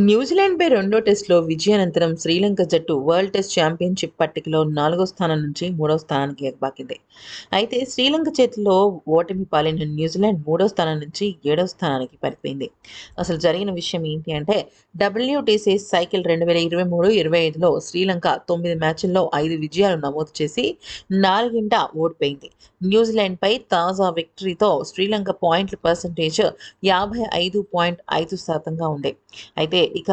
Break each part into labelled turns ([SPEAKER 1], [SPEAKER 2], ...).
[SPEAKER 1] న్యూజిలాండ్పై రెండో టెస్టులో విజయానంతరం శ్రీలంక జట్టు వరల్డ్ టెస్ట్ ఛాంపియన్షిప్ పట్టికలో నాలుగో స్థానం నుంచి మూడో స్థానానికి ఎగబాకింది. అయితే శ్రీలంక చేతిలో ఓటమి పాలైన న్యూజిలాండ్ మూడో స్థానం నుంచి ఏడో స్థానానికి పడిపోయింది అసలు జరిగిన విషయం ఏంటి అంటే డబ్ల్యూటీసీ సైకిల్ రెండు వేల ఇరవై మూడు ఇరవై ఐదులో శ్రీలంక తొమ్మిది మ్యాచ్ల్లో ఐదు విజయాలు నమోదు చేసి నాలుగింట ఓడిపోయింది. న్యూజిలాండ్పై తాజా విక్టరీతో శ్రీలంక పాయింట్ల పర్సంటేజ్ యాభై ఐదు పాయింట్ ఐదు శాతంగా ఉంది. అయితే ఇక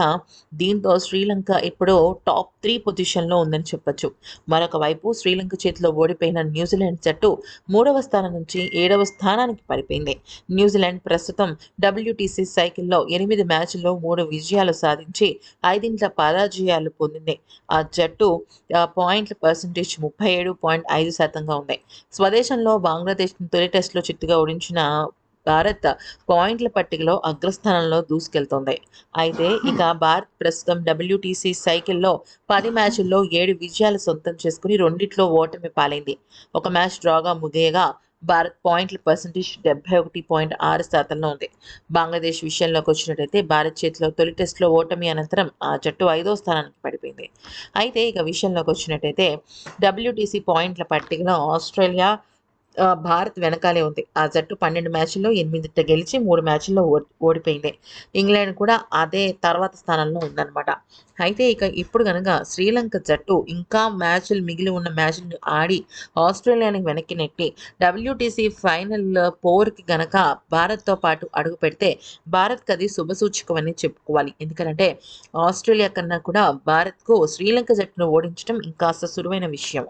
[SPEAKER 1] దీంతో శ్రీలంక ఇప్పుడు టాప్ త్రీ పొజిషన్లో ఉందని చెప్పొచ్చు. మరొక వైపు శ్రీలంక చేతిలో ఓడిపోయిన న్యూజిలాండ్ జట్టు మూడవ స్థానం నుంచి ఏడవ స్థానానికి పడిపోయింది న్యూజిలాండ్ ప్రస్తుతం డబ్ల్యూటీసీ సైకిల్లో ఎనిమిది మ్యాచ్ల్లో మూడు విజయాలు సాధించి ఐదింట్ల పరాజయాలు పొందింది. ఆ జట్టు పాయింట్ల పర్సంటేజ్ ముప్పై ఏడు పాయింట్ ఐదు శాతంగా ఉంది. స్వదేశంలో బంగ్లాదేశ్ తొలి టెస్టులో చిత్తుగా ఓడించిన భారత్ పాయింట్ల పట్టికలో అగ్రస్థానంలో దూసుకెళ్తోంది. అయితే ఇక భారత్ ప్రస్తుతం డబ్ల్యూటీసీ సైకిల్లో పది మ్యాచ్ల్లో ఏడు విజయాలు సొంతం చేసుకుని రెండిట్లో ఓటమి పాలైంది. ఒక మ్యాచ్ డ్రాగా ముగియగా భారత్ పాయింట్ల పర్సంటేజ్ డెబ్బై ఒకటి పాయింట్ ఆరు శాతంలో ఉంది. బంగ్లాదేశ్ విషయంలోకి వచ్చినట్టయితే భారత్ చేతిలో తొలి టెస్ట్లో ఓటమి అనంతరం ఆ జట్టు ఐదో స్థానానికి పడిపోయింది. అయితే ఇక విషయంలోకి వచ్చినట్టయితే డబ్ల్యూటీసీ పాయింట్ల పట్టికలో ఆస్ట్రేలియా భారత్ వెనకాలే ఉంది. ఆ జట్టు పన్నెండు మ్యాచ్ల్లో ఎనిమిదిట గెలిచి మూడు మ్యాచ్ల్లో ఓ ఓడిపోయింది. ఇంగ్లాండ్ కూడా అదే తర్వాత స్థానంలో ఉందన్నమాట. అయితే ఇక ఇప్పుడు కనుక శ్రీలంక జట్టు ఇంకా మ్యాచ్లు మిగిలి ఉన్న మ్యాచ్లు ఆడి ఆస్ట్రేలియాని వెనక్కి నెట్టి డబ్ల్యూటీసీ ఫైనల్ పోర్కి గనక భారత్తో పాటు అడుగు పెడితే భారత్కి అది శుభసూచకమని చెప్పుకోవాలి. ఎందుకంటే ఆస్ట్రేలియా కన్నా కూడా భారత్కు శ్రీలంక జట్టును ఓడించడం ఇంకాస్త సులువైన విషయం.